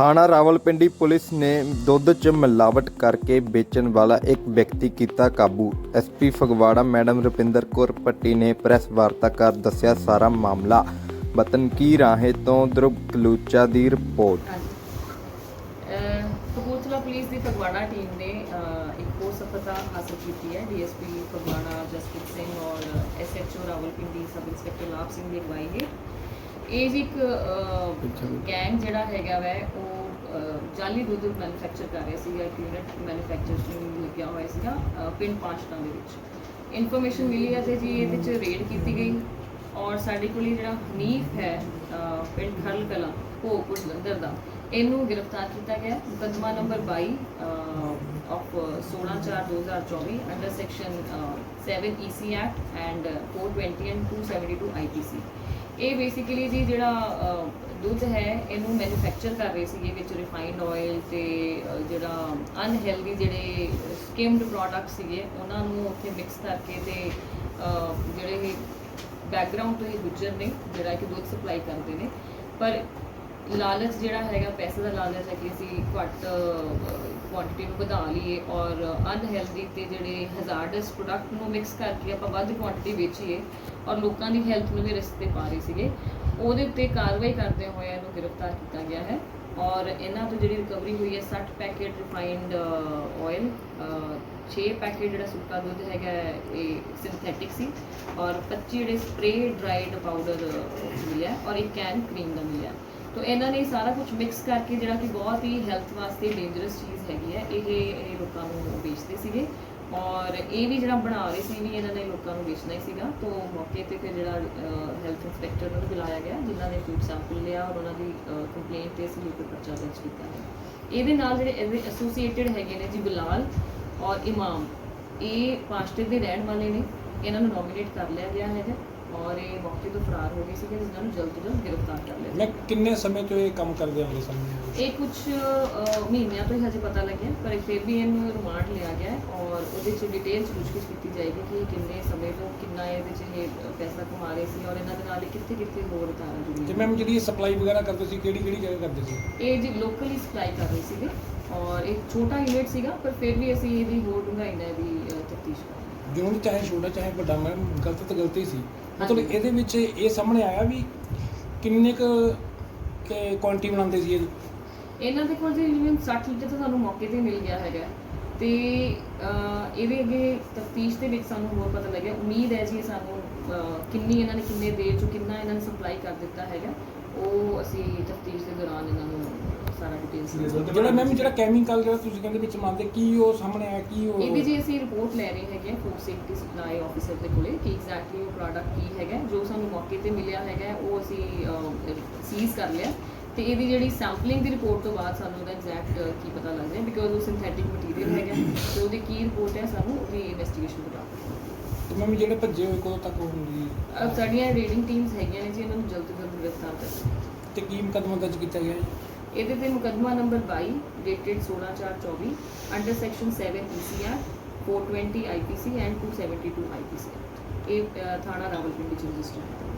ਥਾਣਾ ਰਾਵਲਪਿੰਡੀ ਪੁਲਿਸ ਨੇ ਦੁੱਧ 'ਚ ਮਿਲਾਵਟ ਕਰਕੇ ਵੇਚਣ ਵਾਲਾ ਇੱਕ ਵਿਅਕਤੀ ਕੀਤਾ ਕਾਬੂ। ਐਸਪੀ ਫਗਵਾੜਾ ਮੈਡਮ ਰੁਪਿੰਦਰ ਕੌਰ ਪੱਟੀ ਨੇ ਪ੍ਰੈਸ ਵਾਰਤਾ ਕਰ ਦੱਸਿਆ ਸਾਰਾ ਮਾਮਲਾ। ਵਤਨ ਕੀ ਰਾਹੇ ਤੋਂ ਧਰੁਵ ਕਲੂਚਾ ਦੀ ਰਿਪੋਰਟ। ਅਹ ਕਪੂਰਥਲਾ ਪੁਲਿਸ ਦੀ ਫਗਵਾੜਾ ਟੀਮ ਨੇ ਅਹ, ਇੱਕ ਹੋਰ ਸਫਲਤਾ ਹਾਸਲ ਕੀਤੀ ਹੈ। ਡੀਐਸਪੀ ਫਗਵਾੜਾ ਜਸਪ੍ਰੀਤ ਸਿੰਘ ਔਰ ਐਸਐਚਓ ਰਾਵਲਪਿੰਡੀ ਸਬ ਇੰਸਪੈਕਟਰ ਲਾਭ ਸਿੰਘ ਦੀ ਅਗਵਾਈ ਹੇਠ ਇਹ ਜੀ ਇੱਕ ਗੈਂਗ ਜਿਹੜਾ ਹੈਗਾ ਵੈ ਉਹ ਜਾਲੀ ਦੁੱਧ ਮੈਨੂਫੈਕਚਰ ਕਰ ਰਿਹਾ ਸੀਗਾ ਇੱਕ ਯੂਨਿਟ ਮੈਨੂਫੈਕਚਰ ਨੂੰ ਲੱਗਿਆ ਹੋਇਆ ਸੀਗਾ ਪਿੰਡ ਪਾਸ਼ਟਾ ਦੇ ਵਿੱਚ। ਇਨਫੋਰਮੇਸ਼ਨ ਮਿਲੀ ਹੈ ਤੇ ਜੀ ਇਹਦੇ ਚ ਰੇਡ ਕੀਤੀ ਗਈ। ਔਰ ਸਾਡੇ ਕੋਲ ਜਿਹੜਾ ਹਨੀਫ ਹੈ ਪਿੰਡ ਖਰਲ ਕਲਾਂ ਭੋਗਪੁਰ ਜਲੰਧਰ ਦਾ ਇਹਨੂੰ ਗ੍ਰਿਫਤਾਰ ਕੀਤਾ ਗਿਆ ਮੁਕੱਦਮਾ number 22 of 16/4/2024 under section 7 EC act and 420 and 272 IPC ਇਹ ਬੇਸਿਕਲੀ ਜੀ ਜਿਹੜਾ ਦੁੱਧ ਹੈ, ਇਹਨੂੰ ਮੈਨੂਫੈਕਚਰ ਕਰ ਰਹੇ ਸੀਗੇ ਵਿੱਚ ਰਿਫਾਈਨਡ ਆਇਲ ਤੇ ਜਿਹੜਾ ਅਨਹੈਲਦੀ ਜਿਹੜੇ ਸਕਿਮਡ ਪ੍ਰੋਡਕਟ ਸੀਗੇ, ਉਹਨਾਂ ਨੂੰ ਉੱਥੇ ਮਿਕਸ ਕਰਕੇ ਤੇ ਜਿਹੜੇ ਇਹ ਬੈਕਗ੍ਰਾਉਂਡ ਤੋਂ ਇਹ ਗੁੱਜਰ ਨੇ, ਜਿਹੜਾ ਕਿ ਦੁੱਧ ਸਪਲਾਈ ਕਰਦੇ ਨੇ। ਪਰ ਲਾਲਚ ਜਿਹੜਾ ਹੈਗਾ, ਪੈਸੇ ਦਾ ਲਾਲਚ ਹੈ ਕਿ ਅਸੀਂ ਘੱਟ ਕੁਆਂਟੀਟੀ ਨੂੰ ਵਧਾ ਲਈਏ ਔਰ ਅਨਹੈਲਦੀ ਤੇ ਜਿਹੜੇ ਹਜ਼ਾਰਡਸ ਪ੍ਰੋਡਕਟ ਨੂੰ ਮਿਕਸ ਕਰਕੇ ਆਪਾਂ ਵੱਧ ਕੁਆਂਟੀਟੀ ਵੇਚੀਏ ਔਰ ਲੋਕਾਂ ਦੀ ਹੈਲਥ ਨੂੰ ਵੀ ਰਿਸਕ ਤੇ ਪਾ ਰਹੇ ਸੀਗੇ, ਉਹਦੇ ਉੱਤੇ ਕਾਰਵਾਈ ਕਰਦੇ ਹੋਏ ਇਹਨੂੰ ਗ੍ਰਿਫਤਾਰ ਕੀਤਾ ਗਿਆ ਹੈ ਔਰ ਇਹਨਾਂ ਤੋਂ ਜਿਹੜੀ ਰਿਕਵਰੀ ਹੋਈ ਹੈ 60 ਪੈਕੇਟ ਰਿਫਾਈਨਡ ਆਇਲ 6 ਪੈਕੇਟ ਜਿਹੜਾ ਸੁੱਕਾ ਦੁੱਧ ਹੈਗਾ, ਇਹ ਸਿੰਥੈਟਿਕ ਸੀ ਔਰ 25 ਜਿਹੜੇ ਸਪਰੇ ਡਰਾਈਡ ਪਾਊਡਰ ਮਿਲਿਆ ਔਰ ਇੱਕ ਕੈਨ ਕਰੀਮ ਦਾ ਮਿਲਿਆ। ਤੋ ਇਹਨਾਂ ਨੇ ਸਾਰਾ ਕੁਝ ਮਿਕਸ ਕਰਕੇ ਜਿਹੜਾ ਕਿ ਬਹੁਤ ਹੀ ਹੈਲਥ ਵਾਸਤੇ ਡੇਂਜਰਸ ਚੀਜ਼ ਹੈਗੀ ਹੈ, ਇਹ ਇਹ ਲੋਕਾਂ ਨੂੰ ਵੇਚਦੇ ਸੀਗੇ। ਔਰ ਇਹ ਵੀ ਜਿਹੜਾ ਬਣਾ ਰਹੇ ਸੀ ਵੀ ਇਹਨਾਂ ਨੇ ਲੋਕਾਂ ਨੂੰ ਵੇਚਣਾ ਹੀ ਸੀਗਾ। ਤੋ ਮੌਕੇ ਤੇ ਫਿਰ ਜਿਹੜਾ ਹੈਲਥ ਇੰਸਪੈਕਟਰ ਨੂੰ ਬੁਲਾਇਆ ਗਿਆ, ਜਿਨ੍ਹਾਂ ਨੇ ਫੂਡ ਸੈਂਪਲ ਲਿਆ ਔਰ ਉਹਨਾਂ ਦੀ ਕੰਪਲੇਂਟ ਤੇ ਅਸੀਂ ਲੋਕ ਪਰਚਾ ਦਰਜ ਕੀਤਾ ਹੈ। ਇਹਦੇ ਨਾਲ ਜਿਹੜੇ ਇਹਦੇ ਐਸੋਸੀਏਟਿਡ ਹੈਗੇ ਨੇ ਜੀ ਬਿਲਾਲ ਔਰ ਇਮਾਮ, ਇਹ ਪਾਸਟਰ ਦੇ ਰਹਿਣ ਵਾਲੇ ਨੇ। ਇਹਨਾਂ ਨੂੰ ਨੋਮੀਨੇਟ ਕਰ ਲਿਆ ਗਿਆ ਹੈਗਾ। ਔਰ ਇਹ ਮੌਕੇ ਤੋਂ ਫਰਾਰ ਹੋ ਗਏ ਸੀਗੇ ਜਿਨ੍ਹਾਂ ਨੂੰ ਜਲਦ ਤੋਂ ਜਲਦ ਗ੍ਰਿਫਤਾਰ ਕਰ ਲਿਆ ਮੈਂ ਕਿੰਨੇ ਸਮੇਂ ਤੋਂ ਇਹ ਕੰਮ ਕਰਦੇ ਆਉਂਦੇ ਸਮੇਂ ਇਹ ਕੁਝ ਮਹੀਨਿਆਂ ਤੋਂ ਹੀ ਹਜੇ ਪਤਾ ਲੱਗਿਆ ਪਰ ਫਿਰ ਵੀ ਇਹਨੂੰ ਰਿਮਾਂਡ ਲਿਆ ਗਿਆ ਔਰ ਉਹਦੇ ਚ ਡਿਟੇਲ ਪੁੱਛਗਿੱਛ ਕੀਤੀ ਜਾਏਗੀ ਕਿ ਕਿੰਨੇ ਸਮੇਂ ਤੋਂ ਕਿੰਨਾ ਇਹਦੇ ਚ ਇਹ ਪੈਸਾ ਕਮਾ ਰਹੇ ਸੀ ਔਰ ਇਹਨਾਂ ਦੇ ਨਾਲ ਕਿੱਥੇ ਕਿੱਥੇ ਹੋਰ ਤਾਰਾਂ ਤੇ ਜੁੜੀਆਂ ਮੈਮ ਜਿਹੜੀ ਸਪਲਾਈ ਵਗੈਰਾ ਕਰਦੇ ਸੀ ਕਿਹੜੀ ਕਿਹੜੀ ਜਗ੍ਹਾ ਕਰਦੇ ਸੀ? ਇਹ ਜੀ ਲੋਕਲੀ ਸਪਲਾਈ ਕਰ ਰਹੇ ਸੀਗੇ ਔਰ ਇੱਕ ਛੋਟਾ ਯੂਨਿਟ ਸੀਗਾ ਪਰ ਫਿਰ ਵੀ ਅਸੀਂ ਇਹਦੀ ਹੋਰ ਡੂੰਘਾਈ ਨਾਲ ਇਹਦੀ ਤਫਤੀਸ਼ ਕਰ ਜਿਹਨੂੰ ਚਾਹੇ ਛੋਟਾ ਚਾਹੇ ਵੱਡਾ ਮੈਮ ਗਲਤ ਤਾਂ ਗਲਤੀ ਸੀ। ਮਤਲਬ। ਇਹਦੇ ਵਿੱਚ ਇਹ ਸਾਹਮਣੇ ਆਇਆ ਵੀ ਕਿੰਨੇ ਕੁ ਕਿ ਕੁਆਂਟੀ ਬਣਾਉਂਦੇ ਸੀ ਇਹ ਇਹਨਾਂ ਦੇ ਕੋਲ ਜੀ ਜਿਵੇਂ 60 ਲੀਟਰ ਤਾਂ ਸਾਨੂੰ ਮੌਕੇ ਤੇ ਮਿਲ ਗਿਆ ਹੈਗਾ। ਤੇ ਅਹ, ਇਹਦੇ ਅੱਗੇ ਤਫਤੀਸ਼ ਦੇ ਵਿੱਚ ਸਾਨੂੰ ਹੋਰ ਪਤਾ ਲੱਗਿਆ। ਉਮੀਦ ਹੈ ਜੀ ਸਾਨੂੰ ਅਹ, ਕਿੰਨੀ ਇਹਨਾਂ ਨੇ ਕਿੰਨੇ ਦੇਰ ਚ ਕਿੰਨਾ ਇਹਨਾਂ ਨੇ ਸਪਲਾਈ ਕਰ ਦਿੱਤਾ ਹੈਗਾ। ਉਹ ਅਸੀਂ ਤਫਤੀਸ਼ ਦੇ ਦੌਰਾਨ ਇਹਨਾਂ ਨੂੰ ਸਾਰਾ ਡਿਟੇਲਸ ਜਿਹੜਾ ਮੈਮ ਜਿਹੜਾ ਕੈਮੀਕਲ ਜਿਹੜਾ ਤੁਸੀਂ ਕਹਿੰਦੇ ਵਿੱਚ ਮੰਨਦੇ ਕੀ ਉਹ ਸਾਹਮਣੇ ਆਇਆ ਕੀ ਉਹ? ਇਹਦੀ ਜੀ ਅਸੀਂ ਰਿਪੋਰਟ ਲੈ ਰਹੇ ਹੈਗੇ ਫੂਡ ਸੇਫਟੀ ਸਪਲਾਈ ਆਫੀਸਰ ਦੇ ਕੋਲੇ ਕਿ ਐਗਜ਼ੈਕਟਲੀ ਉਹ ਪ੍ਰੋਡਕਟ ਕੀ ਹੈਗਾ ਜੋ ਸਾਨੂੰ ਮੌਕੇ ਤੇ ਮਿਲਿਆ ਹੈਗਾ ਉਹ ਅਸੀਂ ਸੀਜ਼ ਕਰ ਲਿਆ। ਤੇ ਇਹਦੀ ਜਿਹੜੀ ਸੈਂਪਲਿੰਗ ਦੀ ਰਿਪੋਰਟ ਤੋਂ ਬਾਅਦ ਸਾਨੂੰ ਉਹਦਾ ਐਗਜ਼ੈਕਟ ਕੀ ਪਤਾ ਲੱਗ ਜਾਏ ਬਿਕੋਜ਼ ਉਹ ਸਿੰਥੈਟਿਕ ਮਟੀਰੀਅਲ ਹੈਗਾ। ਤੇ ਉਹਦੀ ਕੀ ਰਿਪੋਰਟ ਹੈ ਸਾਨੂੰ ਉਹਦੀ ਇਨਵੈਸਟੀਗੇਸ਼ਨ ਤੇ ਮੈਮ ਜਿਹੜੇ ਭੱਜੇ ਹੋਏ ਕਦੋਂ ਤੱਕ ਹੋਣਗੇ ਸਾਡੀਆਂ ਰੀਡਿੰਗ ਟੀਮਸ ਹੈਗੀਆਂ ਨੇ ਜੀ ਇਹਨਾਂ ਨੂੰ ਜਲਦ ਤੋਂ ਜਲਦ ਗ੍ਰਿਫਤਾਰ ਕਰਨਾ ਤੇ ਕੀ ਮੁਕੱਦਮਾ ਦਰਜ ਕੀਤਾ ਗਿਆ ਹੈ ਇਹਦੇ ਤੇ ਮੁਕੱਦਮਾ number 22 dated 16/4/24 under section 7 ECR 420 IPC and 272 IPC ਇਹ ਅਹ, ਥਾਣਾ ਰਾਵਲਪਿੰਡੀ ਚ ਰਜਿਸਟਰ ਹੈ